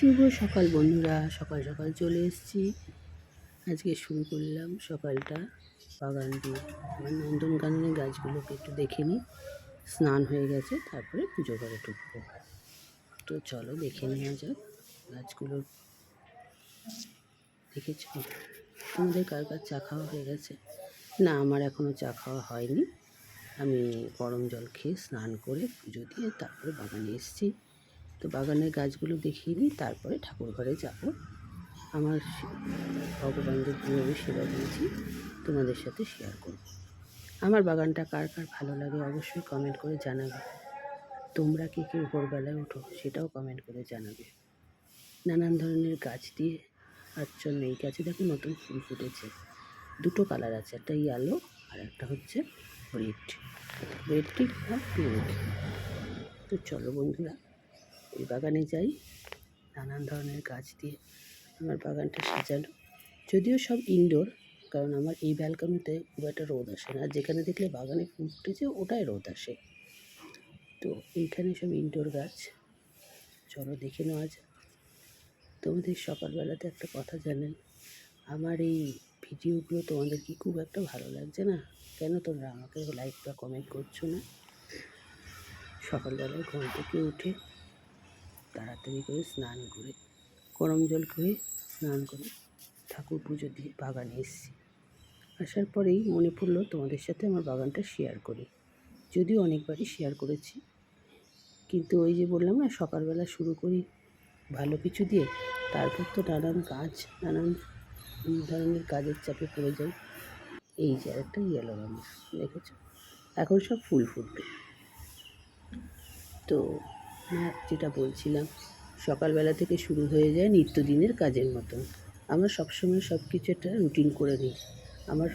শুভ সকাল বন্ধুরা, সকাল সকাল চলে এসেছি। আজকে শুরু করলাম সকালটা বাগান দিয়ে। আমার নন্দনকাননের গাছগুলোকে একটু দেখে নিই। স্নান হয়ে গেছে, তারপরে পুজো করে ঢুকবো। তো চলো দেখে নেওয়া যাক গাছগুলো। দেখেছ? তোমাদের কার কার চা খাওয়া হয়ে গেছে? না, আমার এখনও চা খাওয়া হয়নি। আমি গরম জল খেয়ে স্নান করে পুজো দিয়ে তারপরে বাগানে এসেছি। তো বাগানের গাছগুলো দেখিয়ে নিই তারপরে ঠাকুর ঘরে যাব। আমার ভগবানদের কীভাবে সেবা দিয়েছি, তোমাদের সাথে শেয়ার করব। আমার বাগানটা কার কার ভালো লাগে অবশ্যই কমেন্ট করে জানাবে। তোমরা কী কে ভোরবেলায় ওঠো সেটাও কমেন্ট করে জানাবে। নানান ধরনের গাছ দিয়ে আচ্ছন্ন এই গাছে দেখো নতুন ফুল ফুটেছে। দুটো কালার আছে, একটা ইয়েলো আর একটা হচ্ছে রেড রেড টিক আর পিঙ্ক তো চলো বন্ধুরা ওই বাগানে যাই, নানান ধরনের গাছ দিয়ে আমার বাগানটা সাজানো। যদিও সব ইনডোর কারণ আমার এই ব্যালকনিতে খুব একটা রোদ আসে না। যেখানে দেখলে বাগানে ফুল ফুটেছে, ওটাই রোদ আসে। তো এইখানে সব ইনডোর গাছ। চলো দেখে নেওয়া যাক। তোমাদের সকালবেলাতে একটা কথা জানেন, আমার এই ভিডিওগুলো তোমাদের কি খুব একটা ভালো লাগছে না? কেন তোমরা আমাকে লাইক বা কমেন্ট করছ না? সকালবেলায় ঘুম থেকে উঠে তাড়াতাড়ি করে স্নান করে, গরম জল করে স্নান করে ঠাকুর পুজো দিয়ে বাগানে এসেছি। আসার পরেই মনে পড়ল তোমাদের সাথে আমার বাগানটা শেয়ার করি। যদিও অনেকবারই শেয়ার করেছি, কিন্তু ওই যে বললাম না, সকালবেলা শুরু করি ভালো কিছু দিয়ে, তারপর তো নানান কাজ, নানান ধরনের কাজের চাপে পড়ে যাই। এই যে একটা ইয়েলো রঙের, দেখেছ? এখন সব ফুল ফুটবে। তো হ্যাঁ যেটা বলছিলাম, সকালবেলা থেকে শুরু হয়ে যায় নিত্যদিনের কাজের মতন। আমরা সবসময় সব কিছু একটা রুটিন করে নিই। আমার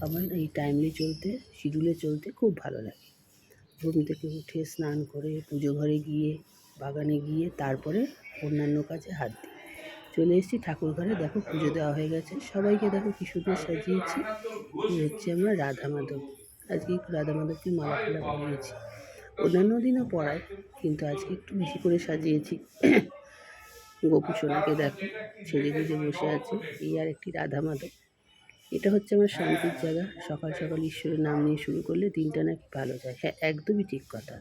আমার এই টাইমলি চলতে শিডিউলে চলতে খুব ভালো লাগে। ঘুম থেকে উঠে স্নান করে, পুজো ঘরে গিয়ে, বাগানে গিয়ে, তারপরে অন্যান্য কাজে হাত দিই। চলে এসেছি ঠাকুর ঘরে। দেখো পুজো দেওয়া হয়ে গেছে। সবাইকে দেখো কি সুন্দর সাজিয়েছি। হচ্ছে আমরা রাধা মাধব। আজকে রাধা মাধবকে মালা ফালা পরিয়েছি অন্যান্য দিনও পড়ায়, কিন্তু আজকে একটু বেশি করে সাজিয়েছি। গোপু সোনাকে দেখো ছেড়ে গুজে বসে আছে, এই আর একটি রাধা মাধব। এটা হচ্ছে আমার শান্তির জায়গা, সকাল সকাল ঈশ্বরের নাম নিয়ে শুরু করলে দিনটা নাকি ভালো যায়। হ্যাঁ একদমই ঠিক কথা।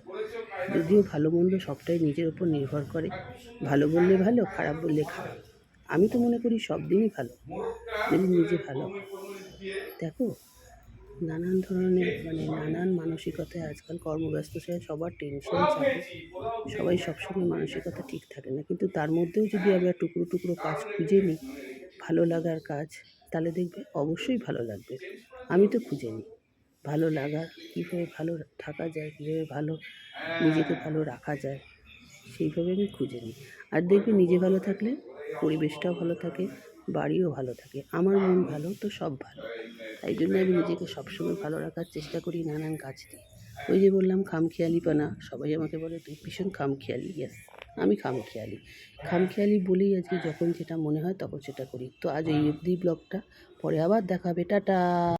যদিও ভালো মন্দ সবটাই নিজের ওপর নির্ভর করে। ভালো বললে ভালো, খারাপ বললে খারাপ। আমি তো মনে করি সব দিনই ভালো, যদি নিজে ভালো। দেখো নানান ধরনের মানে নানান মানসিকতায় আজকাল কর্মব্যস্ত, সে সবার টেনশন চাপে সবাই সবসময় মানসিকতা ঠিক থাকে না। কিন্তু তার মধ্যেও যদি আমরা টুকরো টুকরো কাজ খুঁজে নিই, ভালো লাগার কাজ, তাহলে দেখবে অবশ্যই ভালো লাগবে। আমি তো খুঁজে নিই। ভালো লাগা, কীভাবে ভালো থাকা যায়, কীভাবে ভালো নিজেকে ভালো রাখা যায়, সেইভাবে আমি খুঁজে নিই। আর দেখবে নিজে ভালো থাকলে পরিবেশটাও ভালো থাকে বাড়িও ভালো থাকে। আমার মন ভালো, তো সব ভালো। তাই জন্য আমি নিজেকে সবসময় ভালো রাখার চেষ্টা করি নানান কাজ দিয়ে। ওই যে বললাম, খামখেয়ালিপানা। সবাই আমাকে বলে, তুই ভীষণ খামখেয়ালি। ইয়াস, আমি খামখেয়ালি। খামখেয়ালি বলেই আজকে যখন যেটা মনে হয়, তখন সেটা করি। তো আজ এই অবধি ব্লগটা। পরে আবার দেখাবে। টাটা!